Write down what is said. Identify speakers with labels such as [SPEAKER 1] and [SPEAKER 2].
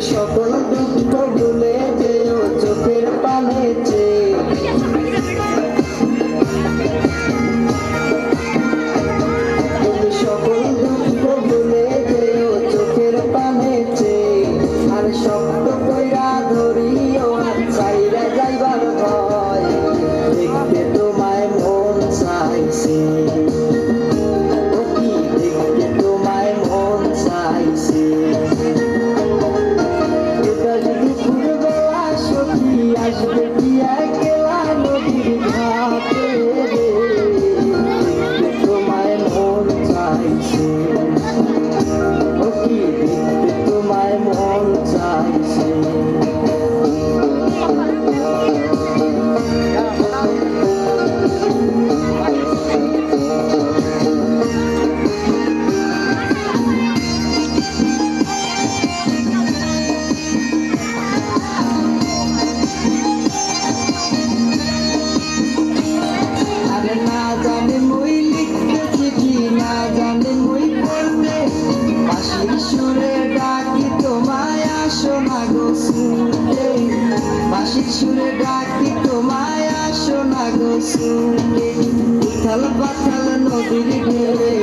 [SPEAKER 1] shabadam ko Yes, সুরে ডাকি তোমায় আসো না গো সুরে উথাল পাথাল নদীর ঢেলে